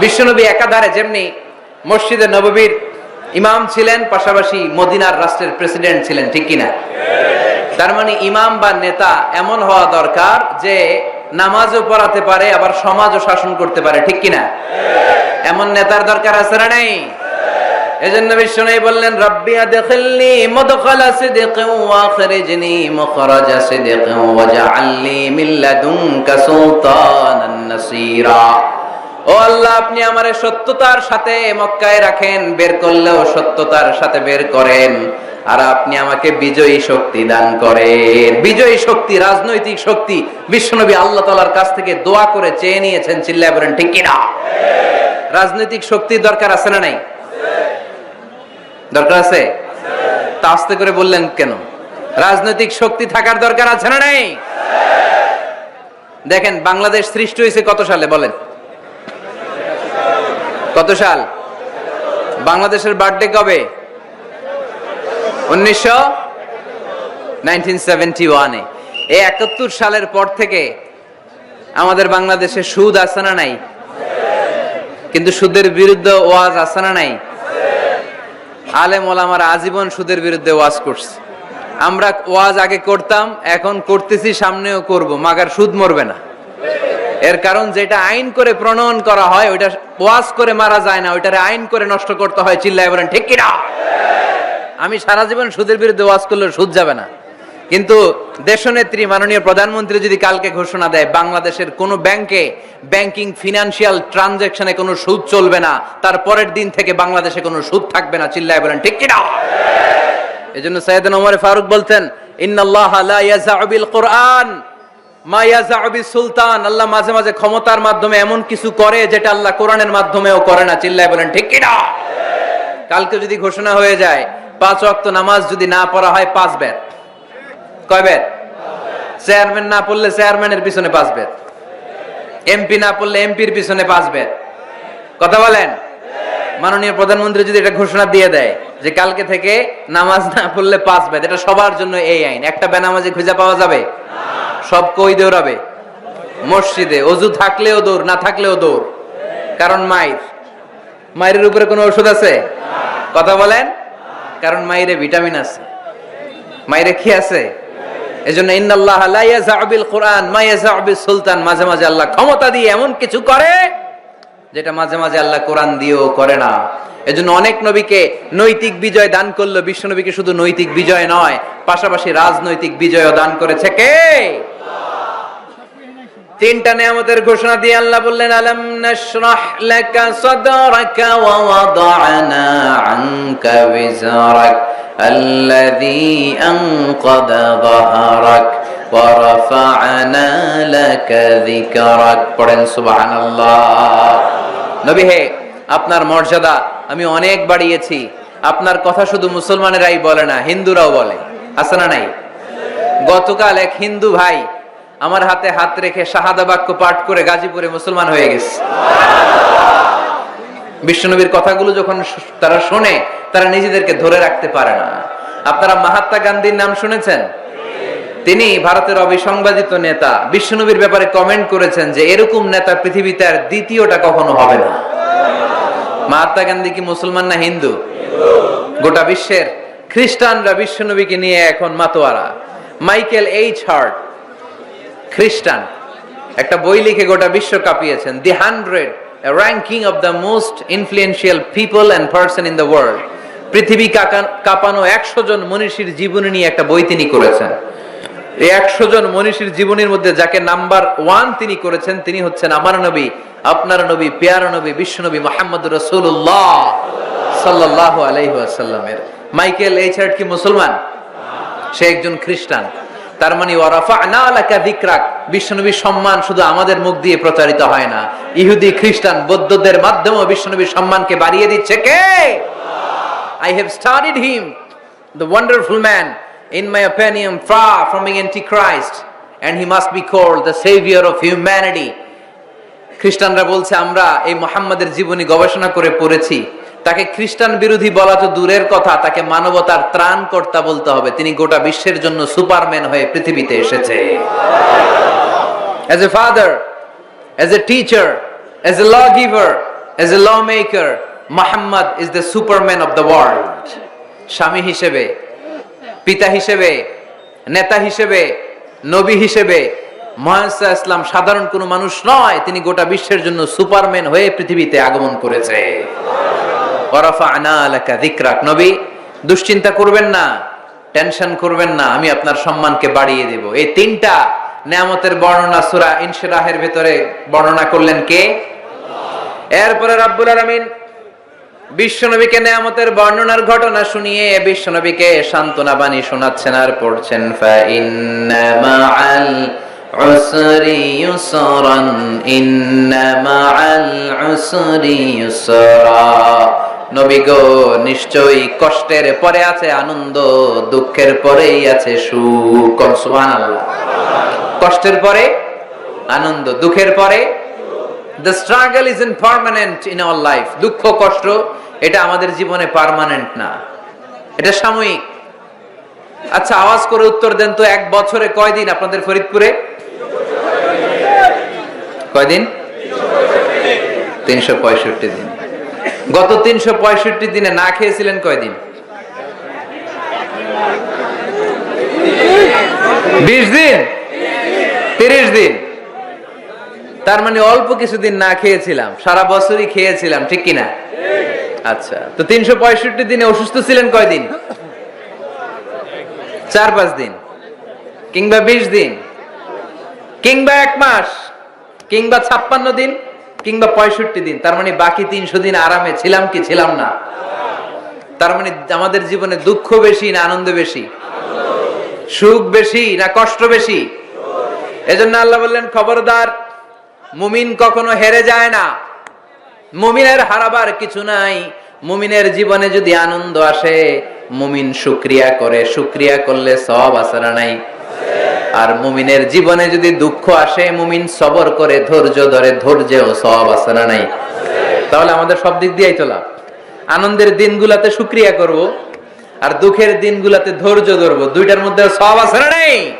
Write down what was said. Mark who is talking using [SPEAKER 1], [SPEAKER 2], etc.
[SPEAKER 1] বিশ্বনবী একাধারে যেমনি মসজিদে নববীর ইমাম ছিলেন, পাশাপাশি মদিনার রাষ্ট্রের প্রেসিডেন্ট ছিলেন, ঠিক কিনা? তার মানে ইমাম বা নেতা এমন হওয়া দরকার যে নামাজও পড়াতে পারে, আবার সমাজও শাসন করতে পারে, ঠিক কিনা? এমন নেতার দরকার আছে না নাই? এজন্য বিষ্ণু বললেন, রব্বি আদখিলনি মুদখালা সিদকিন ওয়া আখরিজনি মুখরাজা সিদকিন ওয়াজআলনি মিন লাদুনকা সুলতানান ও আল্লাহ, আপনি আমারে সত্যতার সাথে মক্কায় রাখেন, বের করলেও সত্যতার সাথে বের করেন। আর আপনি আমাকে বিজয়ী শক্তি দান করেন। বিজয়ী শক্তি, রাজনৈতিক শক্তি। বিশ্বনবী আল্লাহ তাআলার কাছ থেকে দোয়া করে চেয়ে নিয়েছেন, চিল্লায় বলেন, ঠিক কিনা? রাজনৈতিক শক্তির দরকার আছে না নাই? দরকার আছে? তা আস্তে করে বললেন কেন? রাজনৈতিক শক্তি থাকার দরকার আছে না নাই? দেখেন, বাংলাদেশ সৃষ্টি হয়েছে কত সালে, বলেন। কত সাল? বাংলাদেশের বার্থডে কবে? উনিশশো একাত্তর সালের পর থেকে আমাদের বাংলাদেশে সুদ আছে না নাই? কিন্তু সুদের বিরুদ্ধে ওয়াজ আছে না নাই? আলেম ওলামার আজীবন সুদের বিরুদ্ধে ওয়াজ করছে। আমরা ওয়াজ আগে করতাম, এখন করতেছি, সামনেও করব, মাগার সুদ মরবে না। এর কারণ যেটা আইন করে প্রণয়ন করা হয়, ওইটা ওয়াজ করে মারা যায় না, ওইটারে আইন করে নষ্ট করতে হয়, চিল্লায় বলেন, ঠিক কিনা? আমি সারা জীবন সুদের বিরুদ্ধে ওয়াজ করলে সুদ যাবে না। কিন্তু দেশনেত্রী, মাননীয় প্রধানমন্ত্রী যদি কালকে ঘোষণা দেয়, বাংলাদেশের কোনো ব্যাংকে ব্যাংকিং ফিনান্সিয়াল ট্রানজাকশনে কোনো সুদ চলবে না, তার পরের দিন থেকে বাংলাদেশে কোনো সুদ থাকবে না, চিল্লায় বলেন, ঠিক কিনা? এজন্য সৈয়দনা ওমর ফারুক বলতেন ইন্নাল্লাহ লা ইয়াজাউ বিল কোরআন। মা ইয়াজাউ বিস সুলতান আল্লাহ মাঝে মাঝে ক্ষমতার মাধ্যমে এমন কিছু করে যেটা আল্লাহ কোরআনের মাধ্যমেও করে না। বলেন, ঠিক কিনা? কালকে যদি ঘোষণা হয়ে যায়, পাঁচ ওয়াক্ত নামাজ যদি না পড়া হয়, পাঁচ বেত কয় বেত চেয়ারম্যান না পড়লে চেয়ারম্যানের পিছনে পাঁচ বেত এমপি না পড়লে এমপির পিছনে পাঁচ বেত কথা বলেন? মাননীয় প্রধানমন্ত্রী যদি এটা ঘোষণা দিয়ে দেয় যে কালকে থেকে নামাজ না পড়লে পাঁচ বেত এটা সবার জন্য এই আইন। একটা বেনামাজি খুঁজে পাওয়া যাবে? সব কই দৌড়াবে? মসজিদে। অজু থাকলেও দৌড়, না থাকলেও দৌড়। কারণ মায়ের। মায়ের উপরে কোনো ওষুধ আছে? কথা বলেন? কারণ মায়েরে ভিটামিন আছে। মায়েরে কি আছে? এজন্য ইন্নাল্লাহ লা ইয়াজাউ বিল কোরআন, মা ইয়াজাউ বিস সুলতান। মাঝে মাঝে আল্লাহ ক্ষমতা দিয়ে এমন কিছু করে, যেটা মাঝে মাঝে আল্লাহ কোরআন দিয়েও করে না। এজন্য অনেক নবীকে নৈতিক বিজয় দান করলো বিশ্ব নবীকে শুধু নৈতিক বিজয় নয় পাশাপাশি রাজনৈতিক বিজয়ও দান করেছে কে তিনটা নিয়ামতের ঘোষণা দিয়ে আল্লাহ বললেন আলাম নাশরাহ লাকা সাদরাকা ওয়া ওয়াদানা আনকা বিজরাক الذي أنقض ظهرك ورفعنا لك ذكرك পড়েন সুবহানাল্লাহ নবী হে আপনার মর্যাদা আমি অনেক বাড়িয়েছি। আপনার কথা শুধু মুসলমানেরাই বলে না, হিন্দুরাও বলে। আছে না নাই? গতকাল এক হিন্দু ভাই আমার হাতে হাত রেখে শাহাদা বাক্য পাঠ করে গাজীপুরে মুসলমান হয়ে গেছে। বিশ্বনবীর কথাগুলো যখন তারা শোনে, তারা নিজেদেরকে ধরে রাখতে পারে না। আপনারা মহাত্মা গান্ধীর নাম শুনেছেন? তিনি ভারতের অবিসংবাদিত নেতা। বিশ্বনবীর ব্যাপারে কমেন্ট করেছেন যে, এরকম নেতা পৃথিবীতে আর দ্বিতীয়টা কখনো হবে না। মহাত্মা গান্ধী কি মুসলমান না হিন্দু? গোটা বিশ্বের খ্রিস্টানরা বিশ্বনবীকে নিয়ে এখন মাতোয়ারা। মাইকেল এইচ হার্ট, খ্রিস্টান। একটা বই লিখে গোটা বিশ্ব কাঁপিয়েছেন। The hundred ranking of the most influential people and person in the world. পৃথিবী কাঁপানো একশো জন মনীষীর জীবনী নিয়ে একটা বই তিনি করেছেন। এই একশো জন মনীষীর জীবনীর মধ্যে যাকে নাম্বার ওয়ান তিনি করেছেন তিনি হচ্ছেন আমার নবী আপনার নবী পেয়ার নবী বিশ্ব নবী মোহাম্মদ রসুল্লাহ সাল্লাহ আলাইসাল্লামের মাইকেল এইচ হার্ট কি মুসলমান? সে একজন খ্রিস্টান। তার মানে ওয়ারাফা না আলাকা দিকরাক বিশ্বনবীর সম্মান শুধু আমাদের মুখ দিয়ে প্রচারিত হয় না। ইহুদি খ্রিস্টান বৌদ্ধদের মাধ্যমেও বিশ্বনবীর সম্মানকে বাড়িয়ে দিচ্ছে কে? I have studied him, the wonderful man, in my opinion, far from being antichrist, and he must be called the savior of humanity. খ্রিস্টানরা বলছে আমরা এই মোহাম্মদের জীবনী গবেষণা করে পড়েছি। তাকে খ্রিস্টান বিরোধী বলা তো দূরের কথা তাকে মানবতার ত্রাণকর্তা বলতে হবে। তিনি গোটা বিশ্বের জন্য সুপারম্যান হয়ে পৃথিবীতে এসেছে। Father as a teacher as a law giver as a law maker Muhammad is the Superman of the world স্বামী হিসেবে পিতা হিসেবে, নেতা হিসেবে, নবী হিসেবে মহাসা ইসলাম সাধারণ কোনো মানুষ নয়, তিনি গোটা বিশ্বের জন্য সুপারম্যান হয়ে পৃথিবীতে আগমন করেছে। নবী, দুশ্চিন্তা করবেন না, টেনশন করবেন না, আমি আপনার সম্মানকে বাড়িয়ে দেব। এই তিনটা নেয়ামতের বর্ণনা সুরা ইনশিরাহের ভেতরে বর্ণনা করলেন কে? এরপরে রাব্বুল আলামিন বিশ্বনবীকে নেয়ামতের বর্ণনার ঘটনা শুনিয়ে বিশ্বনবীকে সান্ত্বনা বাণী শোনাচ্ছেন আর পড়ছেন নবী গো, নিশ্চয়ই কষ্টের পরে আছে, আনন্দ দুঃখের পরেই আছে সুখ। কষ্টের পরে, আনন্দ দুঃখের পরে the struggle is in permanent in our life দুঃখ, কষ্ট, এটা আমাদের জীবনে পার্মানেন্ট না। এটা সাময়িক। আচ্ছা আওয়াজ করে উত্তর দেন তো এক বছরে কয়দিন আপনাদের ফরিদপুরে? কয়দিন? তিনশো পঁয়ষট্টি দিন। গত তিনশো পঁয়ষট্টি দিনে না খেয়েছিলেন কয়দিন? বিশ দিন? তিরিশ দিন? তার মানে অল্প কিছুদিন না খেয়েছিলাম, সারা বছরই খেয়েছিলাম, ঠিক কিনা? আচ্ছা তো তিনশো পঁয়ষট্টি দিনে অসুস্থ ছিলেন কয়দিন? চার পাঁচ দিন, কিংবা বিশ দিন, কিংবা এক মাস, কিংবা ছাপ্পান্ন দিন, কিংবা পঁয়ষট্টি দিন, তার মানে বাকি তিনশো দিন আরামে ছিলাম কি ছিলাম না? তার মানে আমাদের জীবনে দুঃখ বেশি না আনন্দ বেশি? সুখ বেশি না কষ্ট বেশি? এজন্য আল্লাহ বললেন, খবরদার মুমিন কখনো হেরে যায় না। মুমিনের হারাবার কিছু নাই। মুমিনের জীবনে যদি আনন্দ আসে, মুমিন শুক্রিয়া করে। শুক্রিয়া করলে সব আসারা নাই। আর মুমিনের জীবনে যদি দুঃখ আসে, মুমিন সবর করে, ধৈর্য ধরে, ধৈর্যেও সব আসারা নাই। তাহলে আমাদের সব দিক দিয়েই তো লাভ। আনন্দের দিনগুলাতে শুক্রিয়া করব, আর দুঃখের দিনগুলাতে ধৈর্য ধরবো। দুইটার মধ্যে সব আসারা নেই।